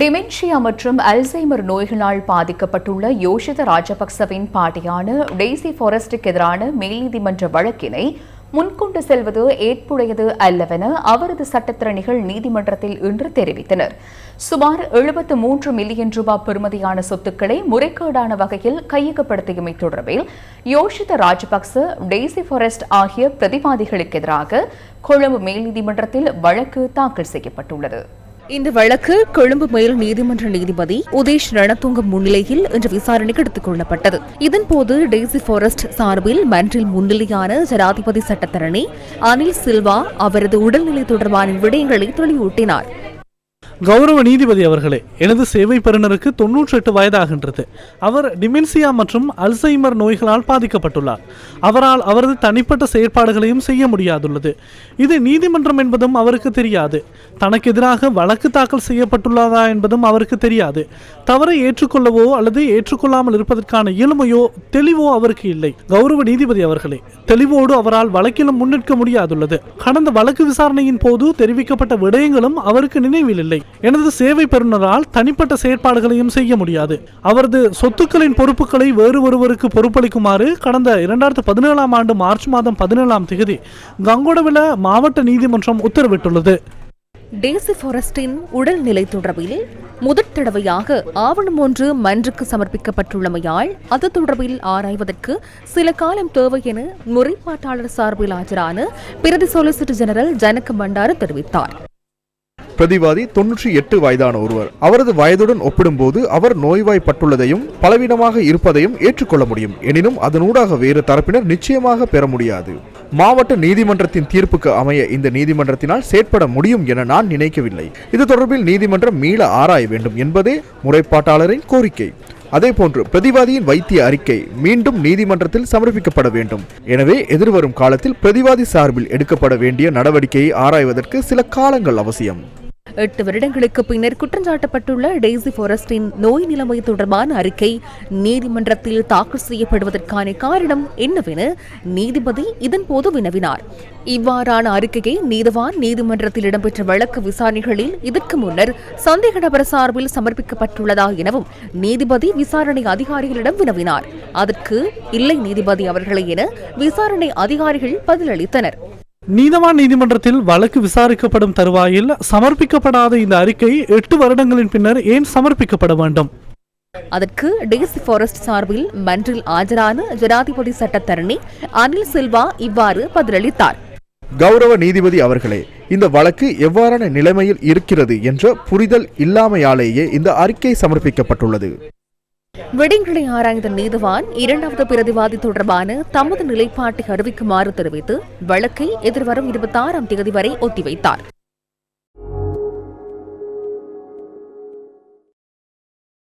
Dementia மற்றும் Alzheimer நோய்களால் பாதிக்கப்பட்டுள்ள யோஷித ராஜபக்சவின் பாட்டியான டெய்சி ஃபாரஸ்டுக்கு எதிரான மேல்நீதிமன்ற வழக்கினை முன்கொண்டு செல்வது ஏற்புடையது அல்லவென அவரது சட்டத்திறனிகள் நீதிமன்றத்தில் இன்று தெரிவித்தனர். சுமார் எழுபத்து மூன்று மில்லியன் ரூபாய் பெறுமதியான சொத்துக்களை முறைகேடான வகையில் கையகப்படுத்தியமை தொடர்பில் யோஷித ராஜபக்ச டெய்சி ஃபாரஸ்ட் ஆகிய பிரதிவாதிகளுக்கு எதிராக கொழும்பு மேல் நீதிமன்றத்தில் வழக்கு தாக்கல் செய்யப்பட்டுள்ளது. இந்த வழக்கு கொழும்பு மேல் நீதிமன்ற நீதிபதி உதேஷ் ரணத்துங்கம் முன்னிலையில் இன்று விசாரணைக்கு எடுத்துக் கொள்ளப்பட்டது. இதன்போது டெய்சி ஃபாரஸ்ட் சார்பில் மன்றில் முன்னிலையான ஜனாதிபதி சட்டத்தரணி அனில் சில்வா அவரது உடல்நிலை தொடர்பான விடயங்களை தெளிவூட்டினார். கௌரவ நீதிபதி அவர்களே எனது சேவை பெறுநருக்கு தொன்னூற்றி எட்டு வயதாகின்றது. அவர் டிமென்சியா மற்றும் அல்சைமர் நோய்களால் பாதிக்கப்பட்டுள்ளார். அவரால் அவரது தனிப்பட்ட செயற்பாடுகளையும் செய்ய முடியாதுள்ளது. இது நீதிமன்றம் என்பதும் அவருக்கு தெரியாது. தனக்கு எதிராக வழக்கு தாக்கல் செய்யப்பட்டுள்ளதா என்பதும் அவருக்கு தெரியாது. தவறை ஏற்றுக்கொள்ளவோ அல்லது ஏற்றுக்கொள்ளாமல் இருப்பதற்கான இயலுமையோ தெளிவோ அவருக்கு இல்லை. கௌரவ நீதிபதி அவர்களே தெளிவோடு அவரால் வழக்கிலும் முன்னிற்க முடியாதுள்ளது. கடந்த வழக்கு விசாரணையின் போது தெரிவிக்கப்பட்ட விடயங்களும் அவருக்கு நினைவில் இல்லை எனது சேவை பெறுநரால் தனிப்பட்ட செயற்பாடுகளையும் செய்ய முடியாது. அவரது சொத்துக்களின் பொறுப்புகளை வேறு ஒருவருக்கு பொறுப்பளிக்குமாறு கடந்த இரண்டாயிரத்து பதினேழாம் ஆண்டு மார்ச் மாதம் பதினேழாம் தேதி கங்கோடவில மாவட்ட நீதிமன்றம் உத்தரவிட்டுள்ளது. டேசி ஃபாரஸ்டின் உடல்நிலை தொடர்பில் முதற் தடவையாக ஆவணம் ஒன்று மன்றுக்கு சமர்ப்பிக்கப்பட்டுள்ளமையால் அது தொடர்பில் ஆராய்வதற்கு சில காலம் தேவை என முறைப்பாட்டாளர் சார்பில் ஆஜரான பிரதி சொலிசிட்டர் ஜெனரல் ஜனக பண்டார தெரிவித்தார். பிரதிவாதி தொன்னூற்றி எட்டு வயதான ஒருவர். அவரது வயதுடன் ஒப்பிடும்போது அவர் நோய்வாய்ப்பட்டுள்ளதையும் பலவீனமாக இருப்பதையும் ஏற்றுக்கொள்ள முடியும். எனினும் அதனூடாக வேறு தரப்பினர் நிச்சயமாக பெற முடியாது. மாவட்ட நீதிமன்றத்தின் தீர்ப்புக்கு அமைய இந்த நீதிமன்றத்தினால் செயற்பட முடியும் என நான் நினைக்கவில்லை. இது தொடர்பில் நீதிமன்றம் மீள ஆராய வேண்டும் என்பதே முறைப்பாட்டாளரின் கோரிக்கை. அதேபோன்று பிரதிவாதியின் வைத்திய அறிக்கை மீண்டும் நீதிமன்றத்தில் சமர்ப்பிக்கப்பட வேண்டும். எனவே எதிர்வரும் காலத்தில் பிரதிவாதி சார்பில் எடுக்கப்பட வேண்டிய நடவடிக்கையை ஆராய்வதற்கு சில காலங்கள் அவசியம். எட்டு வருடங்களுக்கு பின்னர் குற்றஞ்சாட்டப்பட்டுள்ள டெய்சி ஃபாரஸ்டின் நோய் நிலைமை தொடர்பான அறிக்கை நீதிமன்றத்தில் தாக்கல் செய்யப்படுவதற்கான காரணம் என்னவென நீதிபதி இதன்போது வினவினார். இவ்வாறான அறிக்கையை நீதவான் நீதிமன்றத்தில் இடம்பெற்ற வழக்கு விசாரணைகளில் இதற்கு முன்னர் சந்தேக நபர் சார்பில் சமர்ப்பிக்கப்பட்டுள்ளதா எனவும் நீதிபதி விசாரணை அதிகாரிகளிடம் வினவினார். அதற்கு இல்லை நீதிபதி அவர்களே என விசாரணை அதிகாரிகள் பதிலளித்தனர். நீதவான் நீதிமன்றத்தில் வழக்கு விசாரிக்கப்படும் தருவாயில் சமர்ப்பிக்கப்படாத இந்த அறிக்கை எட்டு வருடங்களின் பின்னர் ஏன் சமர்ப்பிக்கப்பட வேண்டும்? அதற்கு டேசி ஃபாரஸ்ட் சார்பில் மன்றில் ஆஜரான ஜனாதிபதி சட்டத்தரணி அனில் சில்வா இவ்வாறு பதிலளித்தார். கௌரவ நீதிபதி அவர்களே இந்த வழக்கு எவ்வாறான நிலைமையில் இருக்கிறது என்ற புரிதல் இல்லாமையாலேயே இந்த அறிக்கை சமர்ப்பிக்கப்பட்டுள்ளது. விடயங்களை ஆராய்ந்த நீதிவான் இரண்டாவது பிரதிவாதி தொடர்பான தமது நிலைப்பாட்டை அறிவிக்குமாறு தெரிவித்து வழக்கை எதிர்வரும் இருபத்தி ஆறாம் தேதி வரை ஒத்திவைத்தார்.